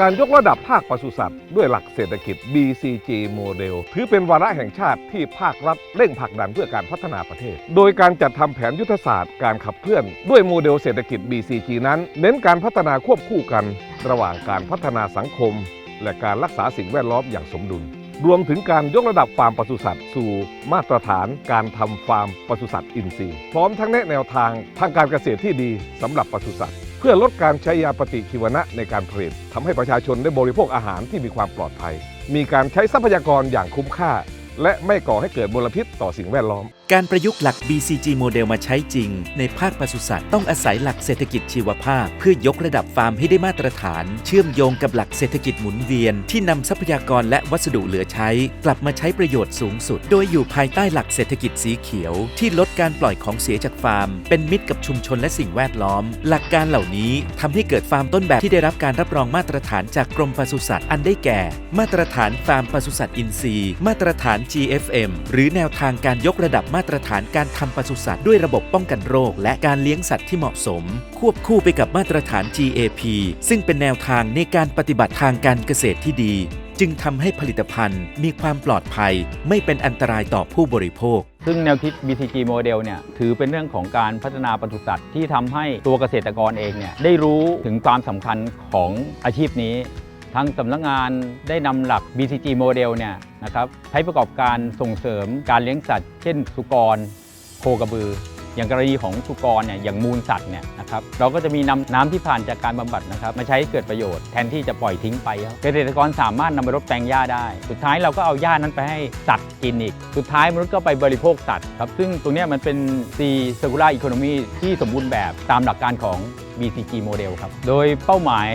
การยกระดับภาคปศุสัตว์ด้วยหลักเศรษฐกิจ BCG โมเดล ถือเป็นวาระแห่งชาติที่ภาครัฐเร่งผลักดันเพื่อการพัฒนาประเทศ โดยการจัดทำแผนยุทธศาสตร์การขับเคลื่อนด้วยโมเดลเศรษฐกิจ BCG นั้น เน้นการพัฒนาควบคู่กัน ระหว่างการพัฒนาสังคม และการรักษาสิ่งแวดล้อมอย่างสมดุล รวมถึงการยกระดับฟาร์มปศุสัตว์สู่มาตรฐานการทำฟาร์มปศุสัตว์อินทรีย์ พร้อมทั้งแนะแนวทางทางการเกษตรที่ดีสำหรับปศุสัตว์ พื่อลดการใช้ยาปฏิชีวนะในการผลิตทำให้ประชาชนได้บริโภคอาหารที่มีความปลอดภัย มีการใช้ทรัพยากรอย่างคุ้มค่า และไม่ก่อให้เกิดมลพิษต่อสิ่งแวดล้อมการประยุกต์หลัก BCG โมเดลมาใช้จริง ในภาคปศุสัตว์ต้องอาศัยหลักเศรษฐกิจชีวภาพ เพื่อยกระดับฟาร์มให้ได้มาตรฐาน เชื่อมโยงกับหลักเศรษฐกิจหมุนเวียน ที่นำทรัพยากรและวัสดุเหลือใช้ กลับมาใช้ประโยชน์สูงสุด โดยอยู่ภายใต้หลักเศรษฐกิจสีเขียว ที่ลดการปล่อยของเสียจากฟาร์ม เป็นมิตรกับชุมชนและสิ่งแวดล้อม หลักการเหล่านี้ทำให้เกิดฟาร์มต้นแบบที่ได้รับการรับรองมาตรฐานจากกรมปศุสัตว์อันได้แก่ มาตรฐานฟาร์มปศุสัตว์อินทรีย์ มาตรฐาน GFM หรือแนวทางการยกระดับมาตรฐานการทำปศุสัตว์ด้วยระบบป้องกันโรค และการเลี้ยงสัตว์ที่เหมาะสม ควบคู่ไปกับมาตรฐาน GAP ซึ่งเป็นแนวทางในการปฏิบัติทางการเกษตรที่ดี จึงทำให้ผลิตภัณฑ์มีความปลอดภัย ไม่เป็นอันตรายต่อผู้บริโภค ซึ่งแนวคิด BCG โมเดลเนี่ยถือเป็นเรื่องของการพัฒนาปศุสัตว์ที่ทำให้ตัวเกษตรกรเองเนี่ยได้รู้ถึงความสำคัญของอาชีพนี้ ทางสำนักงานได้นำหลัก BCG โมเดลเนี่ยนะครับใช้ประกอบการส่งเสริมการเลี้ยงสัตว์ เช่น สุกร โคกระบือ อย่างกรณีของสุกรเนี่ยอย่างมูลสัตว์เนี่ยนะครับเราก็จะมีนำน้ำที่ผ่านจากการบำบัดนะครับมาใช้ให้เกิดประโยชน์แทนที่จะปล่อยทิ้งไป เกษตรกรสามารถนำไปรดแปลงหญ้าได้ สุดท้ายเราก็เอาหญ้านั้นไปให้สัตว์กินอีก สุดท้ายมนุษย์ก็ไปบริโภคสัตว์ครับซึ่งตรงนี้มันเป็น C circular economy ที่สมบูรณ์แบบตามหลักการของ BCG โมเดลครับ โดยเป้าหมาย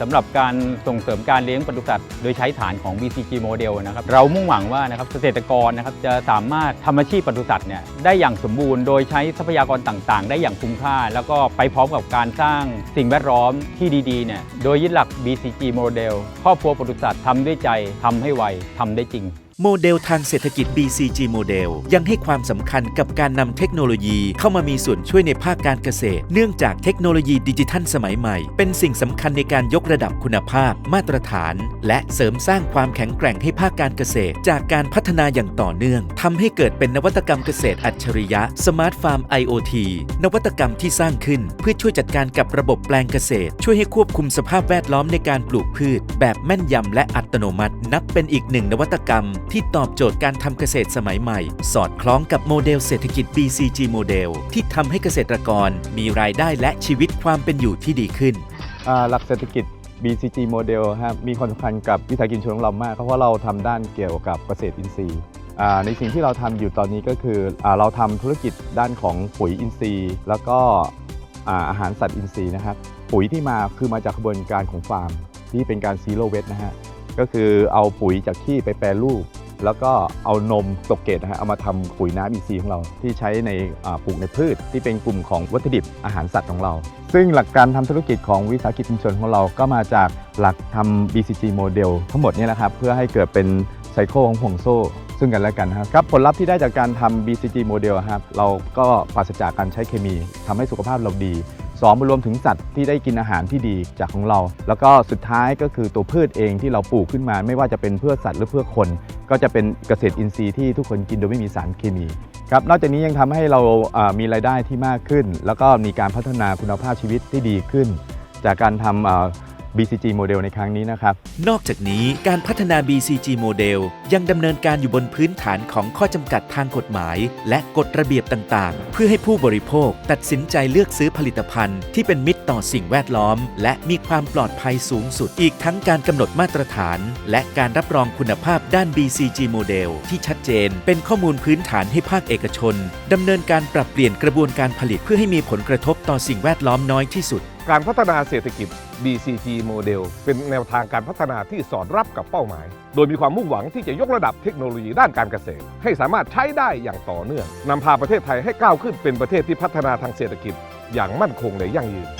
สำหรับการส่งเสริมการเลี้ยงปศุสัตว์โดยใช้ฐานของ BCG โมเดลนะครับ เรามุ่งหวังว่านะครับเกษตรกรนะครับจะสามารถทำอาชีพปศุสัตว์เนี่ยได้อย่างสมบูรณ์ โดยใช้ทรัพยากรต่างๆ ได้อย่างคุ้มค่า แล้วก็ไปพร้อมกับการสร้างสิ่งแวดล้อมที่ดีๆเนี่ยโดยยึดหลัก BCG โมเดลครอบครัวปศุสัตว์ทำด้วยใจทำให้ไวทำได้จริง โมเดลทางเศรษฐกิจ BCG โมเดลยังให้ความสำคัญกับการนำเทคโนโลยีเข้ามามีส่วนช่วยในภาคการเกษตร เนื่องจากเทคโนโลยีดิจิทัลสมัยใหม่ เป็นสิ่งสำคัญในการยกระดับคุณภาพ มาตรฐาน และเสริมสร้างความแข็งแกร่งให้ภาคการเกษตร จากการพัฒนาอย่างต่อเนื่องทำให้เกิดเป็นนวัตกรรมเกษตรอัจฉริยะ Smart Farm IoT นวัตกรรมที่สร้างขึ้น เพื่อช่วยจัดการกับระบบแปลงเกษตร ช่วยให้ควบคุมสภาพแวดล้อมในการปลูกพืช แบบแม่นยำและอัตโนมัติ นับเป็นอีกหนึ่งนวัตกรรมที่ตอบโจทย์การทำเกษตรสมัยใหม่ สอดคล้องกับโมเดลเศรษฐกิจ BCG โมเดลที่ทำให้เกษตรกรมีรายได้และชีวิตความเป็นอยู่ที่ดีขึ้น อ่าหลักเศรษฐกิจ BCG โมเดลครับมีความสำคัญกับวิสาหกิจชุมชนของเรามากเพราะว่าเราทำด้านเกี่ยวกับเกษตรอินทรีย์อ่าในสิ่งที่เราทำอยู่ตอนนี้ก็คืออาเราทำธุรกิจด้านของปุ๋ยอินทรีย์ แล้วก็อ่าอาหารสัตว์อินทรีย์นะครับปุ๋ยที่มาคือมาจากกระบวนการของฟาร์มที่เป็นการซีโรเวสนะฮะก็คือเอาปุ๋ยจากขี้ไปแปรรูป แล้วก็เอานมตกเกตนะฮะเอามาทำปุ๋ยน้ำอินทรีของเรา ที่ใช้ในปลูกในพืช ที่เป็นกลุ่มของวัตถุดิบอาหารสัตว์ของเรา ซึ่งหลักการทำธุรกิจของวิสาหกิจชุมชนของเราก็มาจากหลักทำ BCG โมเดลทั้งหมดนี้นะครับเพื่อให้เกิดเป็นไซเคิลของห่วงโซ่ ซึ่งกันและกันครับครับผลลัพธ์ที่ได้จากการทำ BCG โมเดลครับเราก็ปราศจากการใช้เคมีทำให้สุขภาพเราดี สองรวมถึงสัตว์ที่ได้กินอาหารที่ดีจากของเรา แล้วก็สุดท้ายก็คือตัวพืชเองที่เราปลูกขึ้นมา ไม่ว่าจะเป็นเพื่อสัตว์หรือเพื่อคน ก็จะเป็นเกษตรอินทรีย์ที่ทุกคนกินโดยไม่มีสารเคมีครับนอกจากนี้ยังทำให้เรามีรายได้ที่มากขึ้น แล้วก็มีการพัฒนาคุณภาพชีวิตที่ดีขึ้น จากการทำ BCG โมเดลในครั้งนี้นะครับ นอกจากนี้การพัฒนา BCG โมเดลยังดำเนินการอยู่บนพื้นฐานของข้อจำกัดทางกฎหมาย และกฎระเบียบต่างๆ เพื่อให้ผู้บริโภคตัดสินใจเลือกซื้อผลิตภัณฑ์ที่เป็นมิตรต่อสิ่งแวดล้อม และมีความปลอดภัยสูงสุด อีกทั้งการกำหนดมาตรฐาน และการรับรองคุณภาพด้าน BCG โมเดลที่ชัดเจน เป็นข้อมูลพื้นฐานให้ภาคเอกชนดำเนินการปรับเปลี่ยนกระบวนการผลิตเพื่อให้มีผลกระทบต่อสิ่งแวดล้อมน้อยที่สุด การพัฒนาเศรษฐกิจ BCG โมเดลเป็นแนวทางการพัฒนาที่สอดรับกับเป้าหมาย โดยมีความมุ่งหวังที่จะยกระดับเทคโนโลยีด้านการเกษตร ให้สามารถใช้ได้อย่างต่อเนื่องนำพาประเทศไทยให้ก้าวขึ้นเป็นประเทศที่พัฒนาทางเศรษฐกิจ อย่างมั่นคงและยั่งยืน